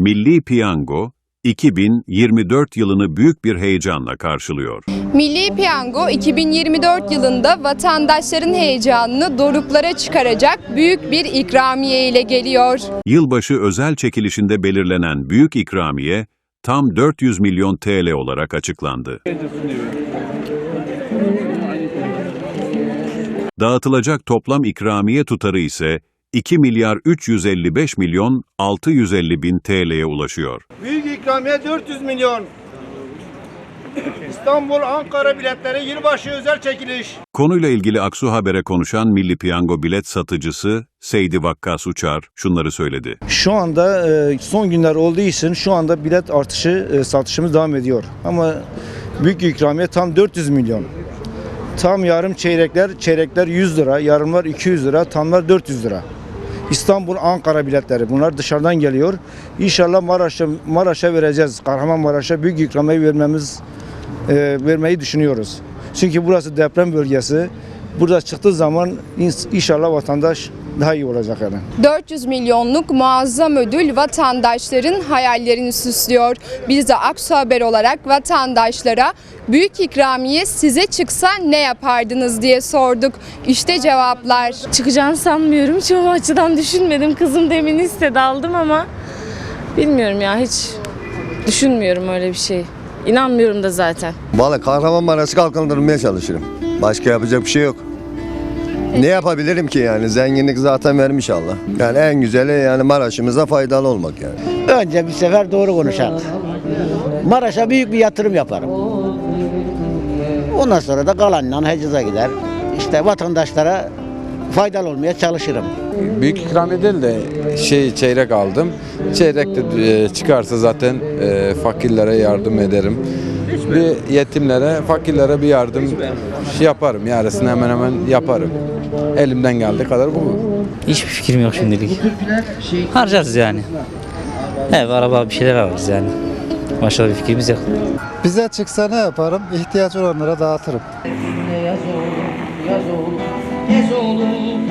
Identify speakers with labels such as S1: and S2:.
S1: Milli Piyango 2024 yılını büyük bir heyecanla karşılıyor.
S2: Milli Piyango 2024 yılında vatandaşların heyecanını doruklara çıkaracak büyük bir ikramiye ile geliyor.
S1: Yılbaşı özel çekilişinde belirlenen büyük ikramiye tam 400 milyon TL olarak açıklandı. Dağıtılacak toplam ikramiye tutarı ise 2 milyar 355 milyon 650 bin TL'ye ulaşıyor.
S3: Büyük ikramiye 400 milyon. İstanbul, Ankara biletleri yılbaşı özel çekiliş.
S1: Konuyla ilgili Aksu Haber'e konuşan Milli Piyango bilet satıcısı Seydi Vakkas Uçar şunları söyledi.
S4: Şu anda e, son günler olduğu için şu anda bilet artışı e, satışımız devam ediyor. Ama büyük ikramiye tam 400 milyon. Tam yarım çeyrekler, çeyrekler 100 lira, yarımlar 200 lira, tamlar 400 lira. İstanbul, Ankara biletleri bunlar dışarıdan geliyor. İnşallah Maraş'a Maraş'a vereceğiz. Kahramanmaraş'a büyük ikramiye vermemiz e, vermeyi düşünüyoruz. Çünkü burası deprem bölgesi. Burada çıktığı zaman inşallah vatandaş daha iyi olacak yani.
S2: 400 milyonluk muazzam ödül vatandaşların hayallerini süslüyor. Biz de Aksu Haber olarak vatandaşlara büyük ikramiye size çıksa ne yapardınız diye sorduk. İşte cevaplar.
S5: Çıkacağını sanmıyorum. O açıdan düşünmedim. Kızım demin istedi aldım ama bilmiyorum ya hiç düşünmüyorum öyle bir şey. İnanmıyorum da zaten.
S6: Valla Kahramanmaraş'ı kalkındırmaya çalışırım. Başka yapacak bir şey yok. Ne yapabilirim ki yani? Zenginlik zaten vermiş Allah. Yani en güzeli yani Maraş'ımıza faydalı olmak yani.
S7: Önce bir sefer doğru konuşalım. Maraş'a büyük bir yatırım yaparım. Ondan sonra da kalanla Hecaz'a gider. İşte vatandaşlara faydalı olmaya çalışırım.
S8: Büyük ikramiye değil de şey çeyrek aldım. Çeyrek de e, çıkarsa zaten e, fakirlere yardım ederim. Bir yetimlere, fakirlere bir yardım şey yaparım. Yarısını hemen hemen yaparım. Elimden geldiği kadar bu.
S9: Hiçbir fikrim yok şimdilik. Harcarız yani. Ev, araba bir şeyler alırız yani. Başka bir fikrimiz yok.
S10: Bize çıksa ne yaparım? İhtiyaç olanlara dağıtırım.
S11: Yaz oğlum, yaz oğlum, yaz oğlum,